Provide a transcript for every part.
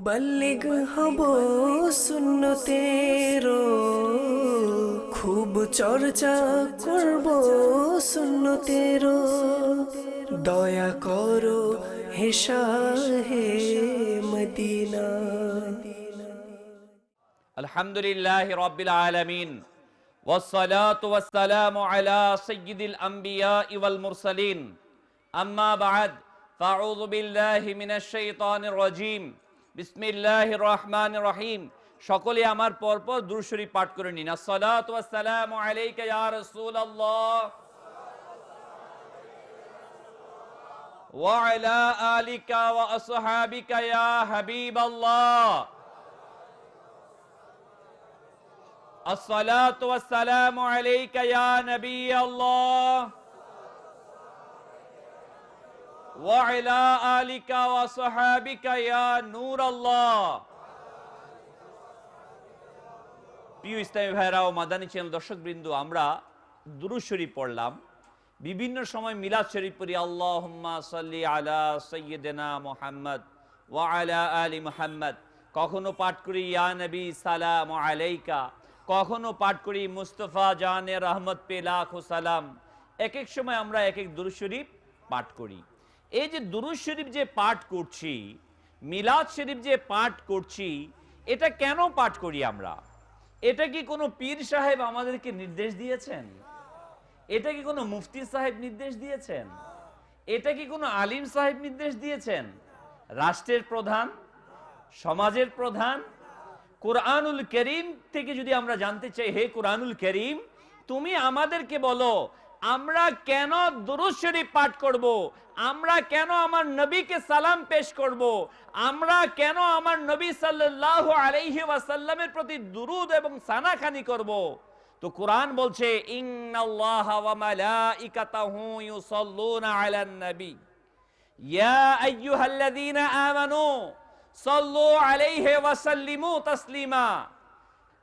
মুবাল্লিগ হব সুন্নতের খুব চর্চা করব সুন্নতের দয়া করো হে শাহে মদিনা الحمد لله رب العالمين والصلاة والسلام على سيد الأنبياء والمرسلين أما بعد فأعوذ بالله من الشيطان الرجيم بسم الله الرحمن الرحيم সকলে আমার পরপর দুরুশরী পাঠ করে নিন আসসালাতু ওয়াসসালামু আলাইকা ইয়া রাসূলুল্লাহ وعلى آلك وأصحابك يا حبيب الله الصلاة والسلام عليك يا نبي الله وعلى آلك وصحابك يا نور الله প্রিয় ইসলামী ভাইরা ও মাদানী চ্যানেল দর্শক বৃন্দ আমরা দুরুদ শরীফ পড়লাম বিভিন্ন সময় মিলাদ শরীফ পড়ি আল্লাহুম্মা সাল্লি আলা সাইয়্যিদিনা মুহাম্মদ ওয়া আলা আলি মুহাম্মদ কখনো পাঠ করি ইয়া নবী সালাম আলাইকা কখনো পাঠ করি মুস্তফা জানে রহমত পে লাখো সালাম এক এক সময় আমরা এক এক দুরুদ শরীফ পাঠ করি এই যে দুরুদ শরীফ যে পাঠ করছি, মিলাদ শরীফ যে পাঠ করছি, এটা কেন পাঠ করি আমরা? এটা কি কোনো পীর সাহেব আমাদেরকে নির্দেশ দিয়েছেন? এটা কি কোনো মুফতি সাহেব নির্দেশ দিয়েছেন? এটা কি কোনো আলিম সাহেব নির্দেশ দিয়েছেন? রাষ্ট্রের প্রধান, সমাজের প্রধান, কোরআনুল করিম থেকে যদি আমরা জানতে চাই, হে কোরআনুল করিম, তুমি আমাদেরকে বলো আমরা কেন দুরুদ শরীফ পাঠ করব? আমরা কেন আমার নবীকে সালাম পেশ করব? আমরা কেন আমার নবী সাল্লাল্লাহু আলাইহি ওয়াসাল্লামের প্রতি দুরুদ এবং সানাখানি করব? তো কোরআন বলছে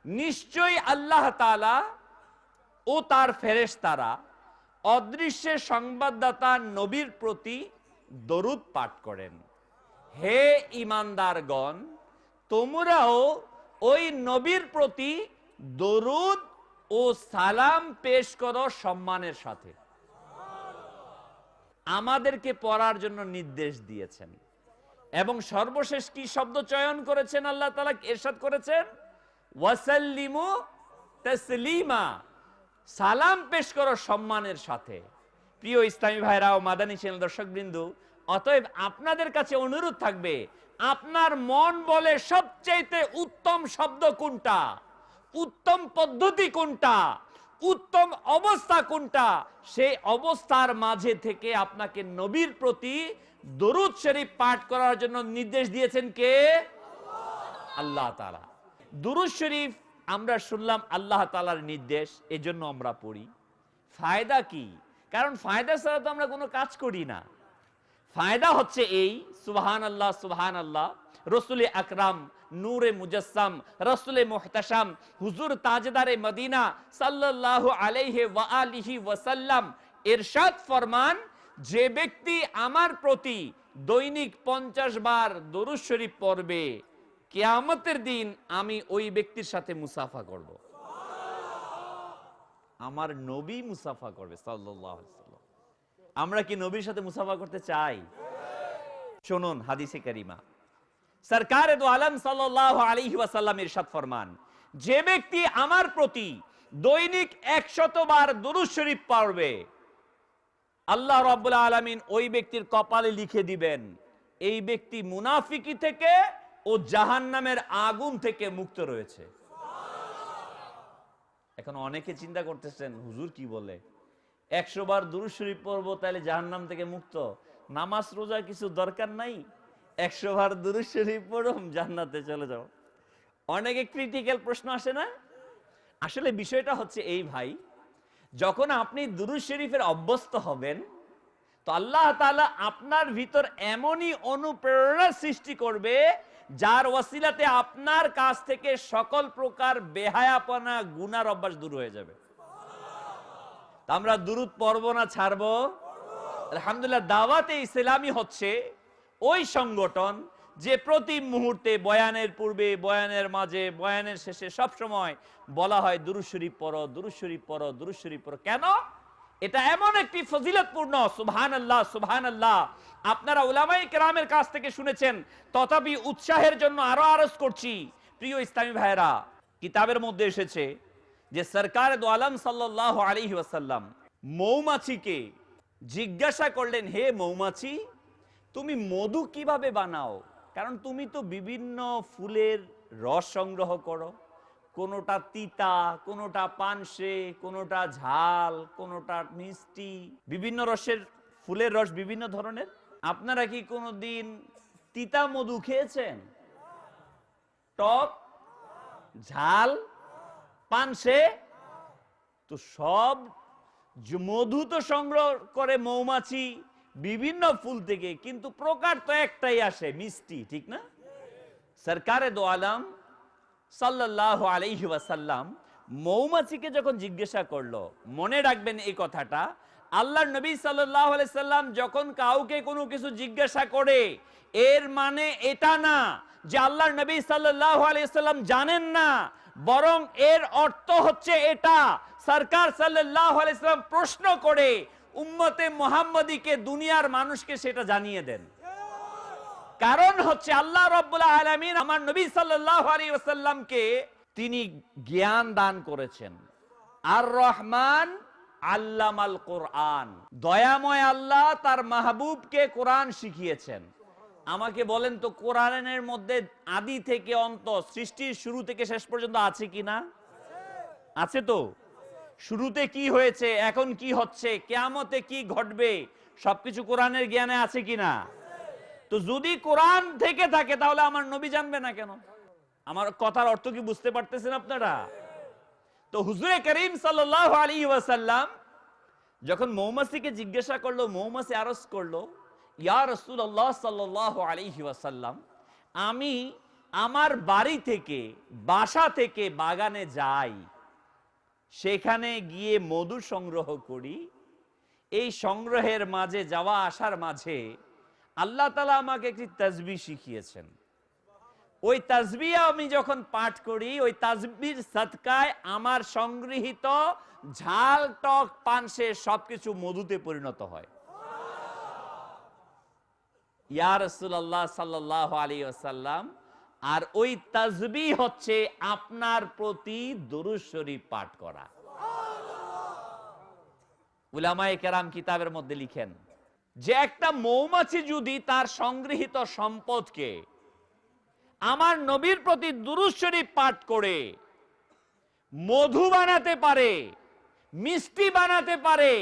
নিশ্চয়ই আল্লাহ তাআলা ও তার ফেরেশতারা অদৃশ্যের সংবাদদাতা নবীর প্রতি দরুদ পাঠ করেন। হে ইমানদারগণ, তোমরাও ওই নবীর প্রতি দরুদ ও সালাম পেশ করো সম্মানের সাথে। আমাদেরকে পড়ার জন্য নির্দেশ দিয়েছেন এবং সর্বশেষ কি শব্দ চয়ন করেছেন আল্লাহ তালা এরশাদ করেছেন? ওয়াসাল্লিমু তাসলিমা। সালাম পেশ করো সম্মানের সাথে। প্রিয় ইসলামী ভাইরা ও মাদানী চ্যানেল দর্শক বিন্দু অতএব আপনাদের কাছে অনুরোধ থাকবে, আপনার মন বলে সবচেয়ে উত্তম শব্দ কোনটা? উত্তম পদ্ধতি কোনটা? উত্তম অবস্থা কোনটা? সেই অবস্থার মাঝে থেকে আপনাকে নবীর প্রতি দরুদ শরীফ পাঠ করার জন্য নির্দেশ দিয়েছেন কে? আল্লাহ তালা দুরুদ শরীফ আমরা শুনলাম আল্লাহ তালার নির্দেশ, এজন্য আমরা পড়ি। ফায়দা কি? কারণ ফায়দা ছাড়া তো আমরা কোনো কাজ করি না। ফায়দা হচ্ছে এই সুবহান আল্লাহ সুবহান আল্লাহ রসুল আকরাম, নূরে মুজাসসাম, রসুলে মুহতাসাম, হুজুর তাজদারে মদিনা সাল্লাল্লাহু আলাইহি ওয়া আলিহি ওয়াসাল্লাম ইরশাদ ফরমান, যে ব্যক্তি আমার প্রতি দৈনিক পঞ্চাশ বার দরুদ শরীফ পড়বে কেয়ামতের দিন আমি ওই ব্যক্তির সাথে মুসাফা করব। আমার নবী মুসাফা করবে, সাল্লাল্লাহু আমরা কি নবীর সাথে মুসাফা করতে চাই? শুনুন, হাদিসে কারিমা। সরকার আলম সাল্লাল্লাহু আলাইহি ওয়াসাল্লাম ইরশাদ ফরমান, যে ব্যক্তি আমার প্রতি দৈনিক একশত বার দুরূদ শরীফ পড়বে, আল্লাহ রাব্বুল আলামিন ওই ব্যক্তির কপালে লিখে দিবেন, এই ব্যক্তি মুনাফিকি থেকে ও জাহান্নামের আগুন থেকে মুক্ত রয়েছে। এখন অনেকে চিন্তা করতেছেন, হুজুর কি বলে? একশো বার দুরুদ শরীফ পড়ব, তাহলে জাহান্নাম থেকে মুক্ত। নামাজ, রোজা কিছু দরকার নাই? একশো বার দুরুদ শরীফ পড়ুম, জান্নাতে চলে যাও। অনেকে ক্রিটিক্যাল প্রশ্ন আসে না? আসলে বিষয়টা হচ্ছে এই ভাই, যখন আপনি দুরুদ শরীফের অভ্যস্ত হবেন, তো আল্লাহ আপনার ভিতর এমনই অনুপ্রেরণা সৃষ্টি করবে যার ওয়াসিলাতে আপনার কাছ থেকে সকল প্রকার বেহায়াপনা, গুনার অভ্যাস দূর হয়ে যাবে। আমরা দুরুদ পড়ব না, ছাড়বো? আলহামদুলিল্লাহ, দাওয়াতে ইসলামী হচ্ছে ওই সংগঠন যে প্রতি মুহূর্তে বয়ানের পূর্বে, বয়ানের মাঝে, বয়ানের শেষে সব সময় বলা হয় দুরুশরীফ পর দুরুশরীফ পর দুরুশরীফ পর কেন? এটা এমন একটি ফজিলতপূর্ণ সুবহান আল্লাহ সুবহান আল্লাহ আপনারা উলামাই কেরামের কাছ থেকে শুনেছেন, তথাপি উৎসাহের জন্য আরও আরজ করছি, প্রিয় ইসলামী ভাইরা কিতাবের মধ্যে এসেছে যে, সরকার দো সাল্লাহ আলাইহি ওয়াসাল্লাম মৌমাছিকে জিজ্ঞাসা করলেন, হে মৌমাছি, তুমি মধু কীভাবে বানাও? কারণ তুমি তো বিভিন্ন ফুলের রস সংগ্রহ করো। কোনোটা তিতা, কোনোটা পানসে, কোনোটা ঝাল, কোনোটা মিষ্টি, বিভিন্ন রসের, ফুলের রস বিভিন্ন ধরনের। আপনারা কি কোনোদিন তিতা মধু খেয়েছেন? টক, ঝাল, পানসে? তো সব মধু তো সংগ্রহ করে মৌমাছি, বিভিন্ন ফুল থেকে, কিন্তু প্রকার তো একটাই আসে, মিষ্টি, ঠিক না? সরকারে দো আলম সাল্লাহ আলাইহি ওয়াসাল্লাম মৌমাছিকে যখন জিজ্ঞাসা করল, মনে রাখবেন এই কথাটা, আল্লাহর নবী সাল্লাহ সাল্লাম যখন কাউকে কোনো কিছু জিজ্ঞাসা করে, এর মানে এটা না যে আল্লাহর নবী সাল্লাহ আলাইসাল্লাম জানেন না, বরং এর অর্থ হচ্ছে এটা। সরকার সাল্লাহ আলাইসাল্লাম প্রশ্ন করে, উম্মতে মোহাম্মদীকে, দুনিয়ার মানুষকে সেটা জানিয়ে দেন। কারণ হচ্ছে আল্লাহ রব্বুল্লাহ আলমিন আমার নবী সাল্লাহ আলী ওসাল্লামকে তিনি জ্ঞান দান করেছেন। আর রহমান আল্লামাল কোরআন। দয়াময় আল্লাহ তার মাহবুবকে কোরআন শিখিয়েছেন। আমাকে বলেন তো কোরআনের মধ্যে আদি থেকে অন্ত সৃষ্টির শুরু থেকে শেষ পর্যন্ত আছে কি না? আছে তো? শুরুতে কি হয়েছে, এখন কি হচ্ছে, কেয়ামতে কি ঘটবে, সবকিছু কোরআনের জ্ঞানে আছে কি না? তো যদি কোরআন থেকে থাকে, তাহলে আমার নবী জানবে না কেন? আমার কথার অর্থ কি বুঝতে পারতেছেন আপনারা? তো হুজুরে করিম সাল্লাহ আলী ওয়াসাল্লাম যখন মৌমাসিকে জিজ্ঞাসা করল মৌমাসি আরস করল, ইয়া রসুল্লাহ সাল্লাহ আলাইহি ওয়াসাল্লাম, আমি আমার বাড়ি থেকে, বাসা থেকে বাগানে যাই, সেখানে গিয়ে মধু সংগ্রহ করি, এই সংগ্রহের মাঝে, যাওয়া আসার মাঝে আল্লাহ তালা আমাকে একটি তাজবি শিখিয়েছেন। ওই তাজবি আমি যখন পাঠ করি, ওই তাজবির সৎকায় আমার সংগৃহীত ঝাল, টক পানসে সবকিছু মধুতে পরিণত হয়। ইয়া রাসূলুল্লাহ সাল্লাল্লাহু আলাইহি ওয়াসাল্লাম, আর ওই তাজবি হচ্ছে আপনার প্রতি দরুদ শরীফ পাঠ করা। উলামায়ে কেরাম কিতাবের মধ্যে লিখেন যে একটা মৌমাছি যদি তার সংগৃহীত সম্পদকে আমার নবীর প্রতি দুরুদ শরীফ পাঠ করে, মধু বানাতে পারে, মিষ্টি বানাতে পারে,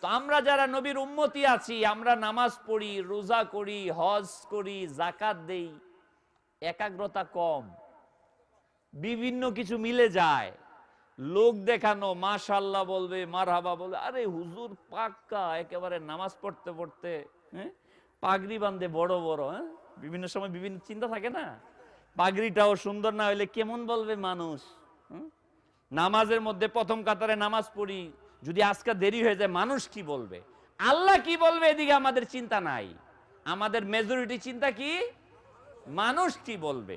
তো আমরা যারা নবীর উন্মতি আছি, আমরা নামাজ পড়ি, রোজা করি, হজ করি জাকাত দেই, একাগ্রতা কম, বিভিন্ন কিছু মিলে যায়। লোক দেখানো মাশাল্লাহ বলবে, মারহাবা বলবে, আরে হুজুর পাক্কা, একেবারে নামাজ পড়তে পড়তে হ্যাঁ? পাগড়ি বান্ধে বড় বড় হ্যাঁ? বিভিন্ন সময় বিভিন্ন চিন্তা থাকে না? পাগড়িটাও সুন্দর না হলে কেমন বলবে মানুষ? নামাজের মধ্যে প্রথম কাতারে নামাজ পড়ি, যদি আজকে দেরি হয়ে যায়, মানুষ কি বলবে? আল্লাহ কি বলবে এদিকে আমাদের চিন্তা নাই। আমাদের মেজরিটি চিন্তা কি? মানুষ কি বলবে?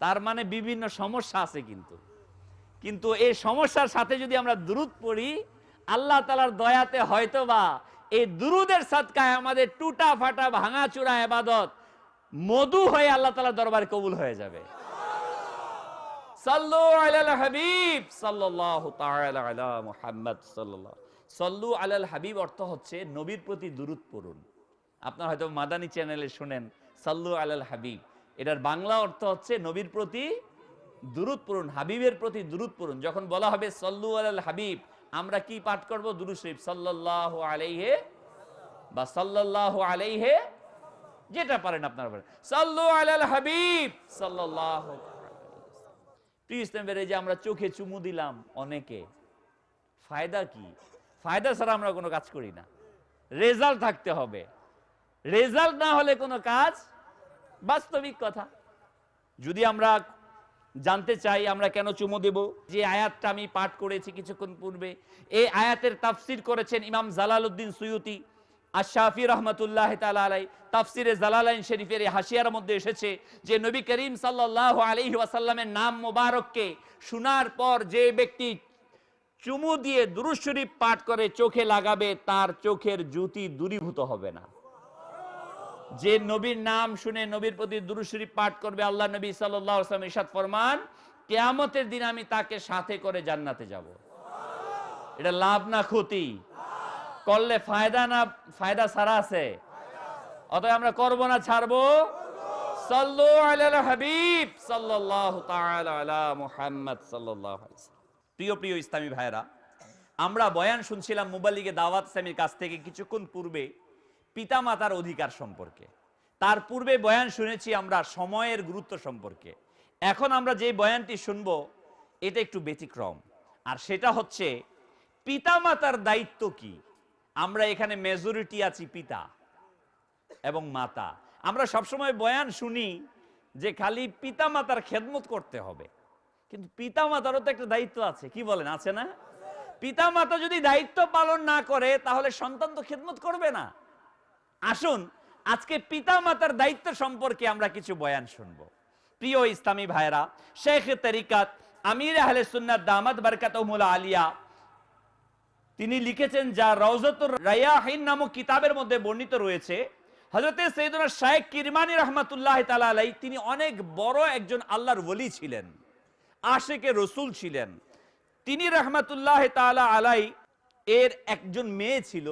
তার মানে বিভিন্ন সমস্যা আছে কিন্তু। কিন্তু এই সমস্যার সাথে যদি আমরা দ্রুত পড়ি, আল্লাহ তালার দয়াতে হয়তো বা এই দুরুদের সৎকায় আমাদের টুটা ফাটা ভাঙা চূড়া এবাদত মধু হয়ে আল্লাহ তালা দরবার কবুল হয়ে যাবে। সাল্লু আলাল হাবিব আলা হাবিব অর্থ হচ্ছে নবীর প্রতি আপনারা হয়তো মাদানী চ্যানেলে শুনেন, সাল্লু আলাল হাবিব, এটার বাংলা অর্থ হচ্ছে নবীর প্রতি দুরূদ পড়ুন, হাবিবের প্রতি দুরূদ পড়ুন। যখন বলা হবে সাল্লু আলাল হাবিব, আমরা কি পাঠ করব? দুরু শরীফ। সাল্লাল্লাহু আলাইহি বা সাল্লাল্লাহু আলাইহি, যেটা পারেন আপনারা সাল্লু আলাল হাবিব, সাল্লাল্লাহু প্রিয় যে আমরা চোখে চুমু দিলাম অনেকে, ফায়দা কি? ফায়দা ছাড়া আমরা কোনো কাজ করি না। রেজাল্ট থাকতে হবে। রেজাল্ট না হলে কোনো কাজ বাস্তবিক কথা। যদি আমরা জানতে চাই আমরা কেন চুমু দেব। যে আয়াতটা আমি পাঠ করেছি কিছুক্ষণ পূর্বে, এই আয়াতের তাফসির করেছেন ইমাম জালালউদ্দিন সুয়ুতি আশাফি রহমতুল্লাহ তালাই তাফসিরে জালালাইন শরীফের হাসিয়ার মধ্যে এসেছে যে নবী করিম সাল্লাহ আলহি ওয়াসাল্লামের নাম মোবারককে শোনার পর যে ব্যক্তি চুমু দিয়ে দুরুদ শরীফ পাঠ করে চোখে লাগাবে, তার চোখের জ্যোতি দূরীভূত হবে না। যে নবীর নাম শুনে নবীর প্রতি দুরুদ শরীফ পাঠ করবে আল্লাহ নবী ওয়াসাল্লাম ইরশাদ ফরমান, কেয়ামতের দিন আমি তাকে সাথে করে জান্নাতে যাব। এটা লাভ না ক্ষতি? করলে ফায়দা না, ফায়দা ছাড়া আছে? অতএব আমরা করব না ছাড়বো? হাবিব প্রিয় প্রিয় ইসলামী ভাইরা আমরা বয়ান শুনছিলাম মুবাল্লিগে দাওয়াত কাছ থেকে কিছুক্ষণ পূর্বে পিতামাতার অধিকার সম্পর্কে। তার পূর্বে বয়ান শুনেছি আমরা সময়ের গুরুত্ব সম্পর্কে। এখন আমরা যে বয়ানটি শুনব, এটা একটু ব্যতিক্রম। আর সেটা হচ্ছে, পিতামাতার দায়িত্ব কি? আমরা এখানে মেজরিটি আছি পিতা এবং মাতা। আমরা সবসময় বয়ান শুনি যে খালি পিতা মাতার খেদমত করতে হবে। কিন্তু পিতা মাতারও তো একটা দায়িত্ব আছে, কি বলেন, আছে না? পিতা মাতা যদি দায়িত্ব পালন না করে, তাহলে সন্তান তো খেদমত করবে না। আসুন, আজকে পিতা মাতার দায়িত্ব সম্পর্কে আমরা কিছু বয়ান শুনব। প্রিয় ইসলামী ভাইরা শেখ তরিকাত আমির আহলে সুন্নাত দামাত বরকাতহুল আলিয়া, তিনি লিখেছেন যা রওজাতুর রায়াহিন নামক কিতাবের মধ্যে বর্ণিত রয়েছে। হজরতে সৈয়দনা শায়েখ কিরমানি রহমাতুল্লাহ তালা আলাই তিনি অনেক বড় একজন আল্লাহর ওলি ছিলেন, আশেকে রসুল ছিলেন। তিনি রহমাতুল্লাহ তালা আলাই এর একজন মেয়ে ছিল।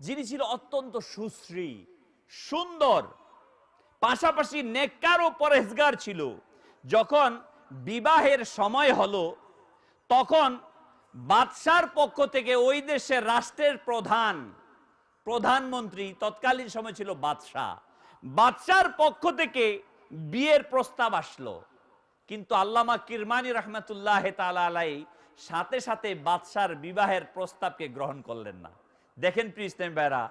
যিনি ছিল অত্যন্ত সুশ্রী, সুন্দর, পাশাপাশি নেককার ও পরেজগার ছিল। যখন বিবাহের সময় হলো, তখন বাদশার পক্ষ থেকে ওই দেশের রাষ্ট্রের প্রধান, প্রধানমন্ত্রী তৎকালীন সময় ছিল বাদশাহ। বাদশার পক্ষ থেকে বিয়ের প্রস্তাব আসলো। কিন্তু আল্লামা কিরমানি রহমতুল্লাহ আলাই সাথে সাথে বাদশার বিবাহের প্রস্তাবকে গ্রহণ করলেন না। দেখেন প্রিয় ইসলাম ভাইরা,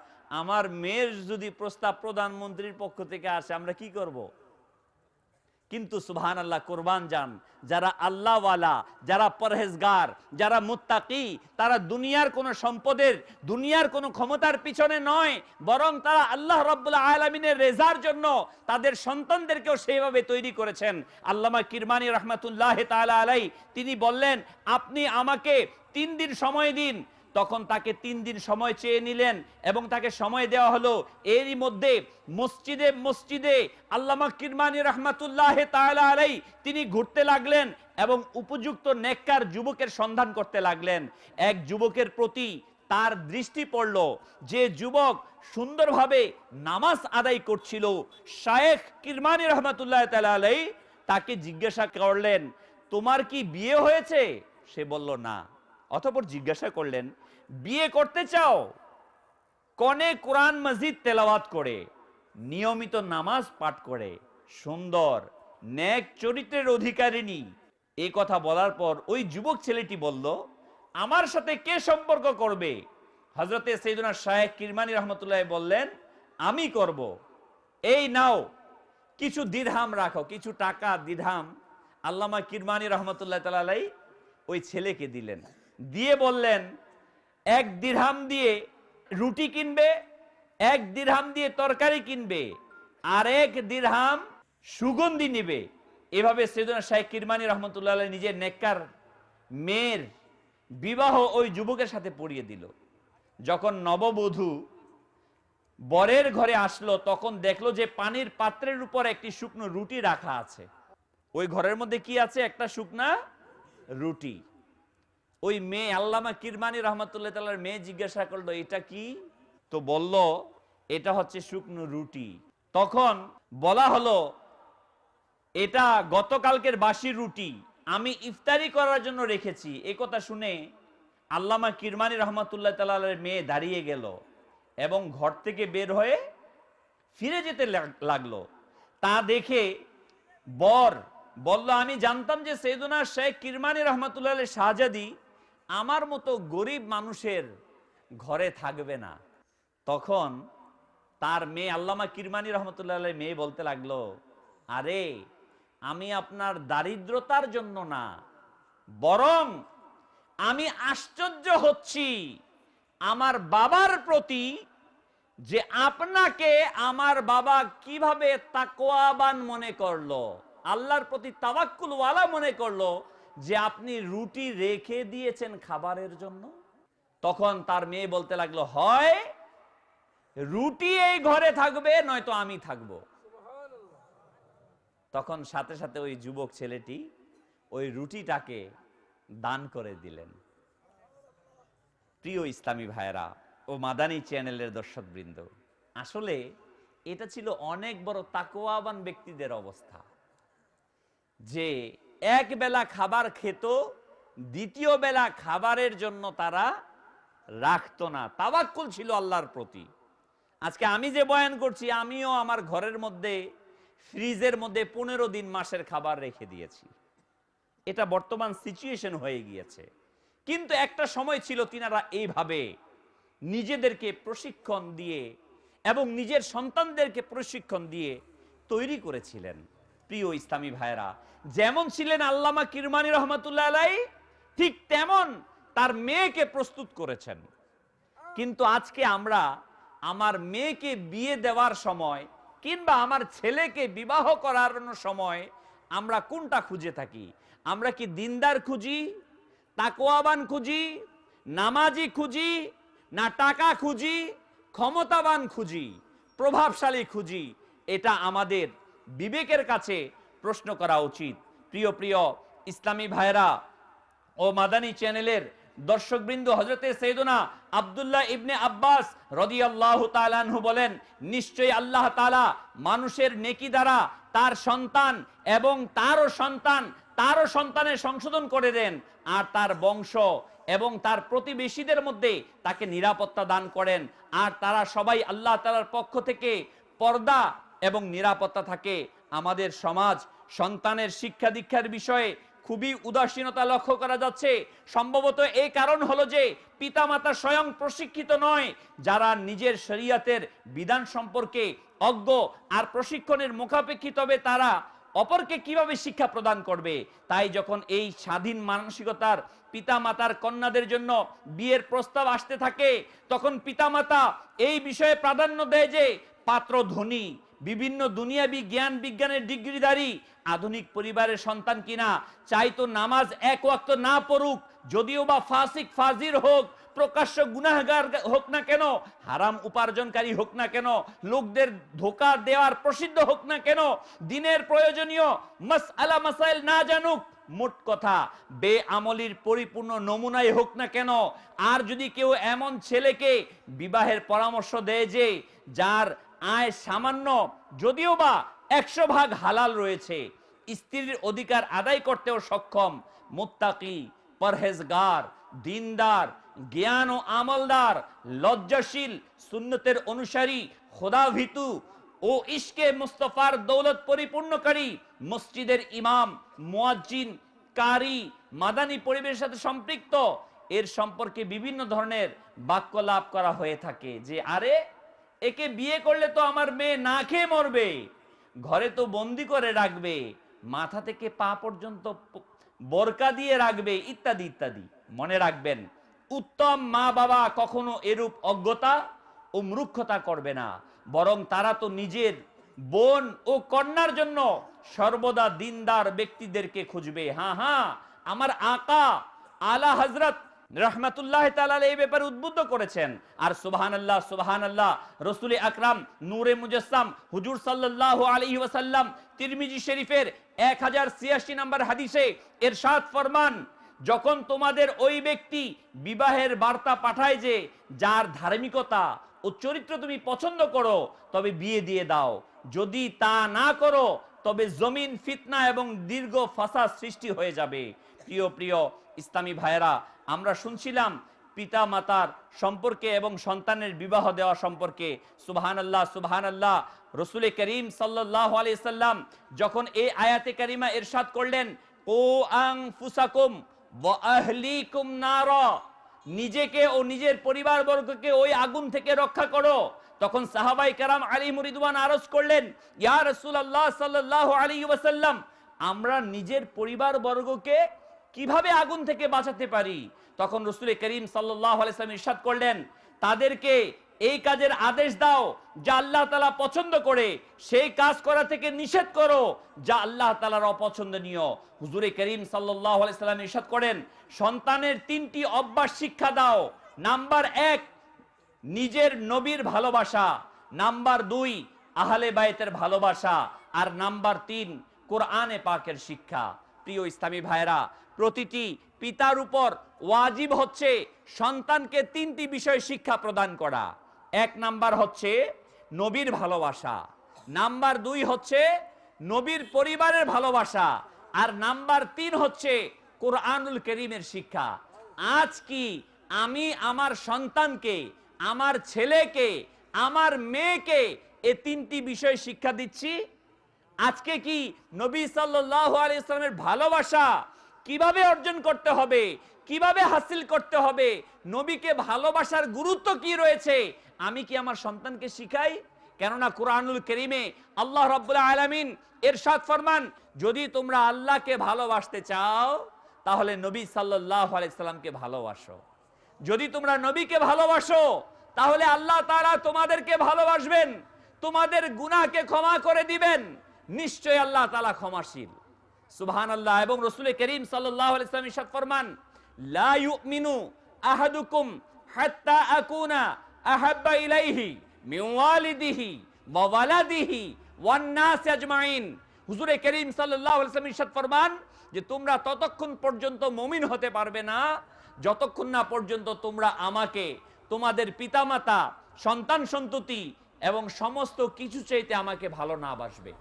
আমার মেয়ের যদি প্রস্তাব প্রধানমন্ত্রীর পক্ষ থেকে আসে, আমরা কি করব। কিন্তু সুবহান আল্লাহ কোরবান যান যারা আল্লাহওয়ালা, যারা পরহেজগার, যারা মুত্তাকি, তারা দুনিয়ার কোনো সম্পদের, দুনিয়ার কোনো ক্ষমতার পিছনে নয়, বরং তারা আল্লাহ রব্বুল আলমিনের রেজার জন্য তাদের সন্তানদেরকেও সেইভাবে তৈরি করেছেন আল্লামা কিরমানি রহমতুল্লাহ তালা আলাই তিনি বললেন, আপনি আমাকে তিন দিন সময় দিন তখন তাকে তিন দিন সময় চেয়ে নিলেন এবং তাকে সময় দেওয়া হলো। এরই মধ্যে মসজিদে মসজিদে আল্লামা কিরমানি রহমাতুল্লাহ আলাই তিনি ঘুরতে লাগলেন এবং উপযুক্ত নেককার যুবকের সন্ধান করতে লাগলেন। এক যুবকের প্রতি তার দৃষ্টি পড়ল যে যুবক সুন্দরভাবে নামাজ আদায় করছিল। শায়েখ কিরমানি রহমাতুল্লাহ আলাই তাকে জিজ্ঞাসা করলেন, তোমার কি বিয়ে হয়েছে? সে বলল, না। অতপর জিজ্ঞাসা করলেন বিয়ে করতে চাও? কনে কোরআন মসজিদ তেলাওয়াত করে, নিয়মিত নামাজ পাঠ করে, সুন্দর, ন্যাক চরিত্রের অধিকারিণী। এই কথা বলার পর ওই যুবক ছেলেটি বলল, আমার সাথে কে সম্পর্ক করবে? হজরতে সৈদুনা শাহেক কিরমানি রহমতুল্লাহ বললেন, আমি করব। এই নাও, কিছু দিরহাম রাখো, কিছু টাকা দিরহাম আল্লামা কিরমানি রহমতুল্লাহ তালাই ওই ছেলেকে দিলেন। দিয়ে বললেন এক দিরহাম দিয়ে রুটি কিনবে, এক দিরহাম দিয়ে তরকারি কিনবে, আর এক দিরহাম সুগন্ধি নিবে। এভাবে সেদনা শাহেখ কিরমানি রহমতুল্লাহ নিজের নেককার মেয়ের বিবাহ ওই যুবকের সাথে পড়িয়ে দিল। যখন নববধূ বরের ঘরে আসলো, তখন দেখল যে পানির পাত্রের উপর একটি শুকনো রুটি রাখা আছে। ওই ঘরের মধ্যে কি আছে? একটা শুকনা রুটি। ওই মেয়ে আল্লামা কিরমানি রহমতুল্লাহ তালার মেয়ে জিজ্ঞাসা করল, এটা কি? তো বলল, এটা হচ্ছে শুকনো রুটি। তখন বলা হলো, এটা গতকালকের বাসি রুটি। আমি ইফতারি করার জন্য রেখেছি। এ কথা শুনে আল্লামা কিরমানি রহমতুল্লাহ তালার মেয়ে দাঁড়িয়ে গেল এবং ঘর থেকে বের হয়ে ফিরে যেতে লাগ- লাগল। তা দেখে বর বলল, আমি জানতাম যে সৈদুনা শেখ কিরমানি রহমতুল্লাহ শাহজাদি আমার মতো গরিব মানুষের ঘরে থাকবে না। তখন তার মেয়ে আল্লামা কিরমানি রহমতুল্লাহ মেয়ে বলতে লাগল, আরে, আমি আপনার দারিদ্রতার জন্য না, বরং আমি আশ্চর্য হচ্ছি আমার বাবার প্রতি যে আপনাকে আমার বাবা কীভাবে তাকোয়াবান মনে করল, আল্লাহর প্রতি তাওয়াক্কুল ওয়ালা মনে করল যে আপনি রুটি রেখে দিয়েছেন খাবারের জন্য, তখন তার মেয়ে বলতে লাগল, হয়, রুটি এই ঘরে থাকবে, নয়তো আমি থাকব। তখন সাথে সাথে ওই যুবক ছেলেটি ওই রুটিটাকে দান করে দিলেন। প্রিয় ইসলামী ভাইরা ও মাদানী চ্যানেলের দর্শকবৃন্দ, আসলে এটা ছিল অনেক বড় তাকোয়াবান ব্যক্তিদের অবস্থা যে এক বেলা খাবার খেত, দ্বিতীয় বেলা খাবারের জন্য তারা রাখত না। তাবাক্কুল ছিল আল্লাহর প্রতি। আজকে আমি যে বয়ান করছি, আমিও আমার ঘরের মধ্যে, ফ্রিজের মধ্যে পনেরো দিন মাসের খাবার রেখে দিয়েছি। এটা বর্তমান সিচুয়েশন হয়ে গিয়েছে। কিন্তু একটা সময় ছিল তিনারা এইভাবে নিজেদেরকে প্রশিক্ষণ দিয়ে এবং নিজের সন্তানদেরকে প্রশিক্ষণ দিয়ে তৈরি করেছিলেন। প্রিয় ইসলামী ভাইরা যেমন ছিলেন আল্লামা কিরমানি রহমতুল্লাহ আলাই, ঠিক তেমন তার মেয়েকে প্রস্তুত করেছেন। কিন্তু আজকে আমরা আমার মেয়েকে বিয়ে দেওয়ার সময় কিংবা আমার ছেলেকে বিবাহ করানোর সময় আমরা কোনটা খুঁজে থাকি? আমরা কি দিনদার খুঁজি তাকোয়াবান খুঁজি, নামাজি খুঁজি, না টাকা খুঁজি, ক্ষমতাবান খুঁজি, প্রভাবশালী খুঁজি? এটা আমাদের বিবেকের কাছে প্রশ্ন করা উচিত। প্রিয় প্রিয় ইসলামী ভাইরা ও মাদানী চ্যানেলের দর্শকবৃন্দ হজরতে সৈদনা আব্দুল্লাহ ইবনে আব্বাস রদিয়াল্লাহু তাআলাহু বলেন, নিশ্চয়ই আল্লাহ তাআলা মানুষের নেকি দ্বারা তার সন্তান এবং তারও সন্তান, তারও সন্তানের সংশোধন করে দেন আর তার বংশ এবং তার প্রতিবেশীদের মধ্যে তাকে নিরাপত্তা দান করেন। আর তারা সবাই আল্লাহ তাআলার পক্ষ থেকে পর্দা এবং নিরাপত্তা থাকে। আমাদের সমাজ সন্তানের শিক্ষা দীক্ষার বিষয়ে খুবই উদাসীনতা লক্ষ্য করা যাচ্ছে। সম্ভবত এই কারণ হলো যে পিতামাতা স্বয়ং প্রশিক্ষিত নয়, যারা নিজের শরিয়াতের বিধান সম্পর্কে অজ্ঞ আর প্রশিক্ষণের মুখাপেক্ষী, তবে তারা অপরকে কীভাবে শিক্ষা প্রদান করবে? তাই যখন এই স্বাধীন মানসিকতার পিতামাতার কন্যাদের জন্য বিয়ের প্রস্তাব আসতে থাকে, তখন পিতামাতা এই বিষয়ে প্রাধান্য দেয় যে পাত্র ধনী বিভিন্ন দুনিয়াবি জ্ঞান বিজ্ঞানের ডিগ্রিধারী, আধুনিক পরিবারের সন্তান কিনা, চাই তো নামাজ এক ওয়াক্ত না পড়ুক, যদিও বা ফাসিক, ফাজির হোক, প্রকাশ্য গুনাহগার হোক না কেন, হারাম উপার্জনকারী হোক না কেন, লোকদের ধোকা দেওয়ার প্রসিদ্ধ হোক না কেন, দিনের প্রয়োজনীয় মাস আলা মাসাইল না জানুক, মোট কথা বে আমলির পরিপূর্ণ নমুনাই হোক না কেন, আর যদি কেউ এমন ছেলেকে বিবাহের পরামর্শ দেয় যে, যার আয় সামান্য, যদিও বা একশো ভাগ হালাল রয়েছে। স্ত্রীর অধিকার আদায় করতেও সক্ষম, মুত্তাকি, পরহেজগার, দিনদার, জ্ঞান ও আমলদার, লজ্জাশীল, সুন্নতের অনুসারী, খোদাভিতু ও ইশকে মুস্তফার দৌলত পরিপূর্ণকারী, মসজিদের ইমাম, মুয়াজ্জিন, কারি, মাদানী পরিবেশের সাথে সম্পৃক্ত। এর সম্পর্কে বিভিন্ন ধরনের বাক্য লাভ করা হয়ে থাকে যে, আরে একে বিয়ে করলে তো আমার মেয়ে না খেয়ে মরবে। ঘরে তো বন্দি করে রাখবে। মাথা থেকে পা পর্যন্ত বরকা দিয়ে রাখবে, ইত্যাদি ইত্যাদি। মনে রাখবেন, উত্তম মা বাবা কখনো এরূপ অজ্ঞতা ও মূর্খতা করবে না। বরং তারা তো নিজের বোন ও কন্যার জন্য সর্বদা দিনদার ব্যক্তিদেরকে খুঁজবে। হ্যাঁ হ্যাঁ আমার আকা আলা হজরত রহমাতুল্লাহ এই ব্যাপারে উদ্বুদ্ধ করেছেন। আর আল্লাহ সুবহান আল্লাহ আকরাম, নূরে হুজুর আলাইহি ওয়াসাল্লাম, তিরমিজি শরীফের এক হাজার ছিয়াশি নম্বর হাদিসে ফরমান, যখন তোমাদের ওই ব্যক্তি বিবাহের বার্তা পাঠায় যে, যার ধার্মিকতা ও চরিত্র তুমি পছন্দ করো, তবে বিয়ে দিয়ে দাও। যদি তা না করো, তবে জমিন ফিতনা এবং দীর্ঘ ফাসাদ সৃষ্টি হয়ে যাবে। প্রিয় প্রিয় ইসলামী ভাইয়েরা আমরা শুনছিলাম পিতা মাতার সম্পর্কে এবং সন্তানের বিবাহ দেওয়া সম্পর্কে। সুবহান আল্লাহ সুবহান আল্লাহ রসুল করিম সাল্লাহ আলাইসাল্লাম যখন এই আয়াতে কারিমা এরশাদ করলেন ও আং ফুসাকুম আহলিকুম নারা নিজেকে ও নিজের পরিবার বর্গকে ওই আগুন থেকে রক্ষা করো। তখন সাহাবাই কারাম আলী মুরিদওয়ান আরজ করলেন, ইয়া রাসূলুল্লাহ সাল্লাল্লাহু আলাইহি ওয়াসাল্লাম, আমরা নিজের পরিবার বর্গকে কীভাবে আগুন থেকে বাঁচাতে পারি? তখন রসুল করিম ওয়াসাল্লাম ইরশাদ করলেন, তাদেরকে এই কাজের আদেশ দাও যা আল্লাহ তালা পছন্দ করে। সেই কাজ করা থেকে নিষেধ করো যা আল্লাহ তালার অপছন্দনীয়। হুজুরে করিম আলাইসাল্লাম ইরশাদ করেন, সন্তানের তিনটি অভ্যাস শিক্ষা দাও। নাম্বার এক, নিজের নবীর ভালোবাসা। নাম্বার দুই, আহলে বায়েতের ভালোবাসা। আর নাম্বার তিন, কোরআনে পাকের শিক্ষা। প্রিয় ইসলামী ভাইরা প্রতিটি পিতার উপর ওয়াজিব হচ্ছে সন্তানকে তিনটি বিষয় শিক্ষা প্রদান করা। এক নাম্বার হচ্ছে নবীর ভালোবাসা। নাম্বার দুই হচ্ছে নবীর পরিবারের ভালোবাসা। আর নাম্বার তিন হচ্ছে কোরআনুল করিমের শিক্ষা। আজ কি আমি আমার সন্তানকে, আমার ছেলেকে, আমার মেয়েকে এ তিনটি বিষয় শিক্ষা দিচ্ছি? আজকে কি নবী সাল্লাহ আলাইসলামের ভালোবাসা কীভাবে অর্জন করতে হবে? কীভাবে হাসিল করতে হবে? নবীকে ভালোবাসার গুরুত্ব কি রয়েছে? আমি কি আমার সন্তানকে শিখাই? কেননা কোরআনুল করিমে আল্লাহ রব্বুল্লাহ আলামিন এরশাদ ফরমান, যদি তোমরা আল্লাহকে ভালোবাসতে চাও, তাহলে নবী সাল্লাহ আলাইসাল্লামকে ভালোবাসো। যদি তোমরা নবীকে ভালোবাসো, তাহলে আল্লাহ তারা তোমাদেরকে ভালোবাসবেন। তোমাদের গুনাহকে ক্ষমা করে দিবেন। নিশ্চয় আল্লাহ তালা ক্ষমাশীল। সুবহান আল্লাহ এবং রসুল করিম ফরমান আহাদুকুম হাত্তা আকুনা আহাব্বা ইলাইহি আজমাইন। হুজুরে করিম সাল্লাল্লাহু আলাইহি ফরমান, যে তোমরা ততক্ষণ পর্যন্ত মুমিন হতে পারবে না, যতক্ষণ না পর্যন্ত তোমরা আমাকে, তোমাদের পিতামাতা, সন্তান সন্ততি এবং সমস্ত কিছু চাইতে আমাকে ভালো না বাসবে।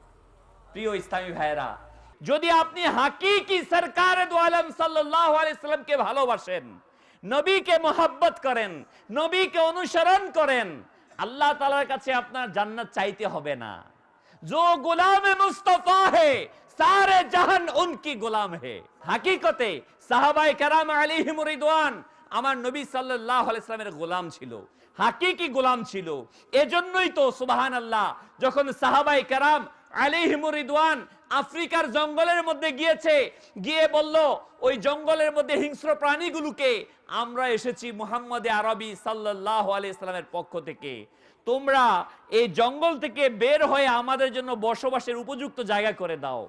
প্রিয় ইসলামী ভাইয়েরা যদি আপনি হাকিকি সরকার দু ভালোবাসেন, নবীকে মোহাব্বত করেন, নবীকে অনুসরণ করেন, আল্লাহ তালার কাছে আপনার জান্নাত চাইতে হবে না। জো গোলামে মুস্তফা হে, সারে জাহান উনকি গোলাম হে। হাকিকতে সাহাবাই কারাম আলী মুরিদওয়ান আমার নবী সাল্লাহ আলাইস্লামের গোলাম ছিল, হাকিকি গোলাম ছিল। এজন্যই তো সুবাহান আল্লাহ যখন সাহাবাই কারাম আলী মুরিদওয়ান আফ্রিকার জঙ্গলের মধ্যে গিয়েছে। গিয়ে বলল, ওই জঙ্গলের মধ্যে হিংস্র প্রাণীগুলোকে আমরা এসেছি মুহাম্মদে আরবি সাল্লাল্লাহু আলাইহি সাল্লামের পক্ষ থেকে। তোমরা এই জঙ্গল থেকে বের হয়ে আমাদের জন্য বসবাসের উপযুক্ত জায়গা করে দাও।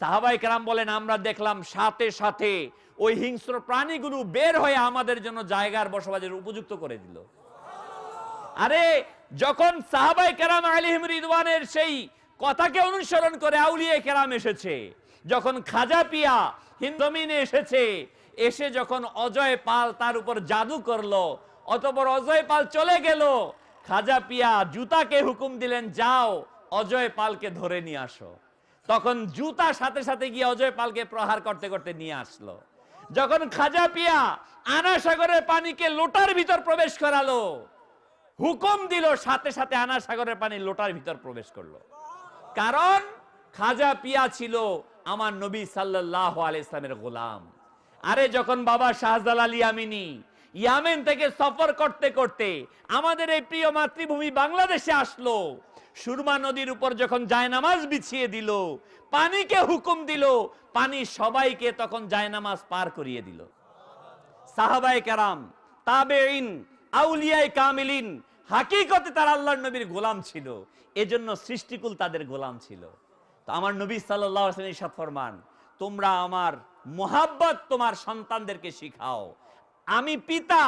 সাহাবাই কেরাম বলেন, আমরা দেখলাম সাথে সাথে ওই হিংস্র প্রাণীগুলো বের হয়ে আমাদের জন্য জায়গার বসবাসের উপযুক্ত করে দিল। আরে, যখন সাহাবাই কেরাম আলিহিম রিদওয়ানের সেই কথাকে অনুসরণ করে আউলিয়ে কেরাম এসেছে। যখন খাজা পিয়া হিন্দমিনে এসেছে, এসে যখন অজয় পাল তার উপর জাদু করল, অতপর অজয় পাল চলে গেল, খাজা পিয়া জুতাকে হুকুম দিলেন, যাও, অজয় পালকে ধরে নিয়ে আসো। তখন জুতা সাথে সাথে গিয়ে অজয় পালকে প্রহার করতে করতে নিয়ে আসলো। যখন খাজা পিয়া আনা সাগরের পানিকে লোটার ভিতর প্রবেশ করালো, হুকুম দিল, সাথে সাথে আনা সাগরের পানি লোটার ভিতর প্রবেশ করল। কারণ খাজা পিয়া ছিল আমার নবী সাল্লাল্লাহু আলাইহি ইসলামের গোলাম। আরে যখন বাবা শাহজালাল ইয়ামিনী ইয়ামেন থেকে সফর করতে করতে আমাদের এই প্রিয় মাতৃভূমি বাংলাদেশে আসলো, সুরমা নদীর উপর যখন জায়নামাজ বিছিয়ে দিল, পানিকে হুকুম দিল, পানি সবাইকে তখন জায়নামাজ পার করিয়ে দিল। সাহাবায়ে কারাম তাবেইন আউলিয়ায়ে কামিলিন হাকিকতে তারা আল্লাহর নবীর গোলাম ছিল। এজন্য সৃষ্টিকুল তাদের গোলাম ছিল। তো আমার নবী সাল্লাল্লাহু আলাইহি ফরমান, তোমরা আমার মোহাব্বত তোমার সন্তানদেরকে শিখাও। আমি পিতা,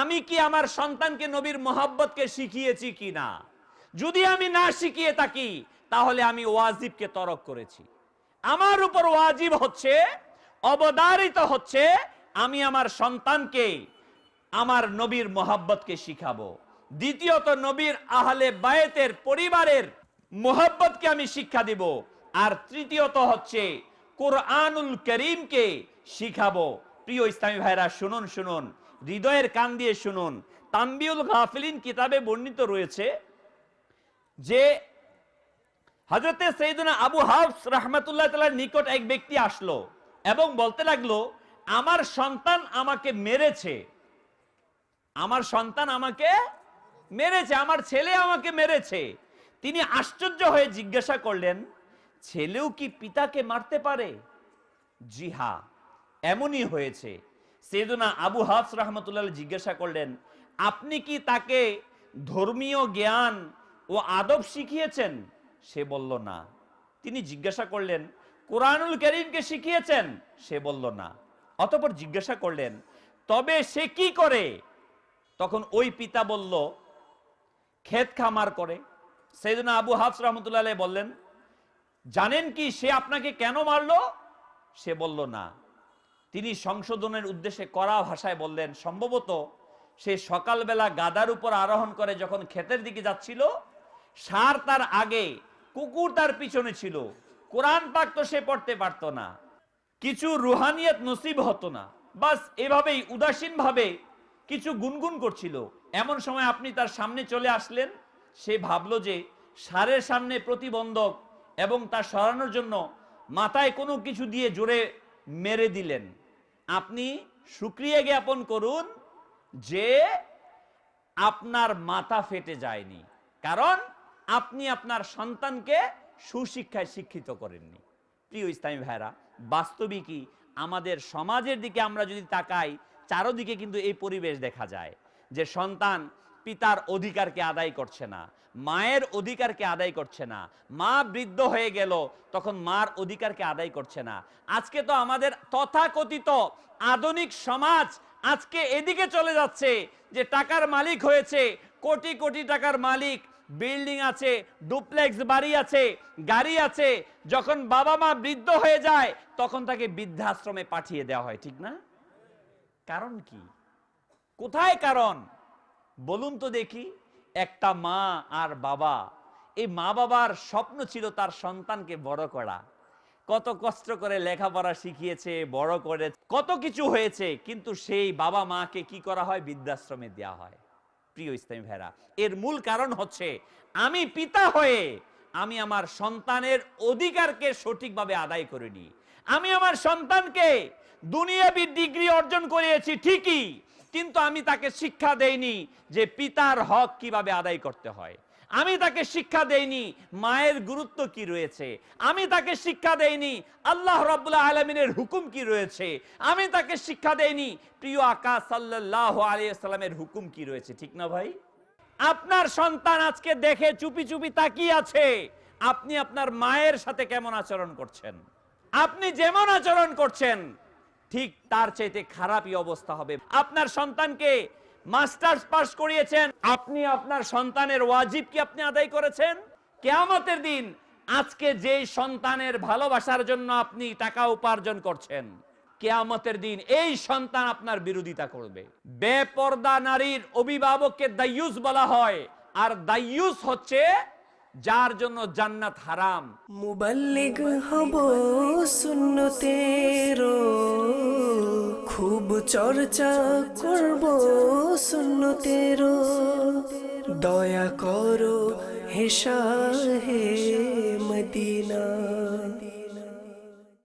আমি কি আমার সন্তানকে নবীর মোহাব্বতকে শিখিয়েছি কি না যদি আমি না শিখিয়ে থাকি, তাহলে আমি ওয়াজিবকে তরক করেছি। আমার উপর ওয়াজিব হচ্ছে, অবদারিত হচ্ছে, আমি আমার সন্তানকে, আমার নবীর মোহাব্বতকে শিখাবো। দ্বিতীয়ত নবীর আহলে বায়েতের পরিবারের মোহাব্বতকে আমি শিক্ষা দিব। আর তৃতীয়ত হচ্ছে কোরআনুল করিমকে শিখাবো। প্রিয় ইসলামী ভাইরা, শুনুন শুনুন। হৃদয়ের কান দিয়ে শুনুন। তাম্বিউল গাফিলিন কিতাবে বর্ণিত রয়েছে যে হজরতে সৈদুনা আবু হাফস রহমতুল্লাহ তালার নিকট এক ব্যক্তি আসলো এবং বলতে লাগল, আমার সন্তান আমাকে মেরেছে। আমার সন্তান আমাকে মেরেছে, আমার ছেলে আমাকে মেরেছে। তিনি আশ্চর্য হয়ে জিজ্ঞাসা করলেন, ছেলেও কি পিতাকে মারতে পারে? জি হা এমনই হয়েছে। সেদুনা আবু হাফস রহমতুল্লাহ জিজ্ঞাসা করলেন, আপনি কি তাকে ধর্মীয় জ্ঞান ও আদব শিখিয়েছেন? সে বলল, না। তিনি জিজ্ঞাসা করলেন, কোরআনুল করিমকে শিখিয়েছেন? সে বলল, না। অতপর জিজ্ঞাসা করলেন, তবে সে কি করে? তখন ওই পিতা বলল ক্ষেত খামার করে। সেদিন আবু হাফস রহমতুল্লাহ বললেন, জানেন কি সে আপনাকে কেন মারলো? সে বলল, না। তিনি সংশোধনের উদ্দেশ্যে কড়া ভাষায় বললেন, সম্ভবত সে সকালবেলা গাদার উপর আরোহণ করে যখন ক্ষেতের দিকে যাচ্ছিল, সার তার আগে, কুকুর তার পিছনে ছিল। কোরআন পাক তো সে পড়তে পারত না। কিছু রুহানিয়ত নসিব হতো না। বাস এভাবেই উদাসীন ভাবে কিছু গুনগুন করছিল। এমন সময় আপনি তার সামনে চলে আসলেন, সে ভাবলো যে সারের সামনে প্রতিবন্ধক এবং তার সরানোর জন্য মাথায় কোনো কিছু দিয়ে জোরে মেরে দিলেন। আপনি সুক্রিয়া জ্ঞাপন করুন যে আপনার মাথা ফেটে যায়নি, কারণ আপনি আপনার সন্তানকে সুশিক্ষায় শিক্ষিত করেননি। প্রিয় ইসলামী ভাইরা বাস্তবিকই আমাদের সমাজের দিকে আমরা যদি তাকাই চারোদিকে কিন্তু এই পরিবেশ দেখা যায় যে সন্তান পিতার অধিকারকে আদায় করছে না, মায়ের অধিকারকে আদায় করছে না, মা বৃদ্ধ হয়ে গেল, তখন মার অধিকারকে আদায় করছে না। আজকে তো আমাদের তথাকথিত আধুনিক সমাজ আজকে এদিকে চলে যাচ্ছে যে টাকার মালিক হয়েছে, কোটি কোটি টাকার মালিক, বিল্ডিং আছে, ডুপ্লেক্স বাড়ি আছে, গাড়ি আছে, যখন বাবা মা বৃদ্ধ হয়ে যায়, তখন তাকে বৃদ্ধাশ্রমে পাঠিয়ে দেওয়া হয়, ঠিক না? কারণ কি? কোথায় কারণ? বলুন তো দেখি। একটা মা আর বাবা। এই মা বাবার স্বপ্ন ছিল তার সন্তানকে বড় করা। কত কষ্ট করে লেখাপড়া শিখিয়েছে, বড় করে কত কিছু হয়েছে, কিন্তু সেই বাবা মাকে কি করা হয়? বৃদ্ধাশ্রমে দেওয়া হয়। প্রিয় ইসলামী ভেরা এর মূল কারণ হচ্ছে আমি পিতা হয়ে আমি আমার সন্তানের অধিকারকে সঠিকভাবে আদায় করিনি। আমি আমার সন্তানকে দুনিয়াবি ডিগ্রি অর্জন করিয়েছি, ঠিকই, কিন্তু আমি তাকে শিক্ষা দেইনি যে পিতার হক কীভাবে আদায় করতে হয়। আমি তাকে শিক্ষা দেইনি মায়ের গুরুত্ব কি রয়েছে। আমি তাকে শিক্ষা দেইনি আল্লাহ রাব্বুল্লাহ আলমিনের হুকুম কি রয়েছে। আমি তাকে শিক্ষা দেইনি প্রিয় আকা সাল্লাহ আলিয়াল্লামের হুকুম কি রয়েছে, ঠিক না ভাই? আপনার সন্তান আজকে দেখে চুপি চুপি তাকিয়ে আছে। আপনি আপনার মায়ের সাথে কেমন আচরণ করছেন? আপনি যেমন আচরণ করছেন ঠিক তার চাইতে খারাপই অবস্থা হবে। আপনার সন্তানকে মাস্টার্স পাস করিয়েছেন। আপনি আপনার সন্তানের ওয়াজিব কি আপনি আদায় করেছেন? কেয়ামতের দিন আজকে যেই সন্তানের ভালোবাসার জন্য আপনি টাকা উপার্জন করছেন, কেয়ামতের দিন এই সন্তান আপনার বিরোধিতা করবে। বেপর্দা নারীর অভিভাবককে দায়ুস বলা হয়, আর দায়ুস হচ্ছে যার জন্য জান্নাত হারাম। মুবাল্লিগ হব সুন্নতের খুব চর্চা করব সুন্নতেরো দয়া করো হেসা হে মদিনা।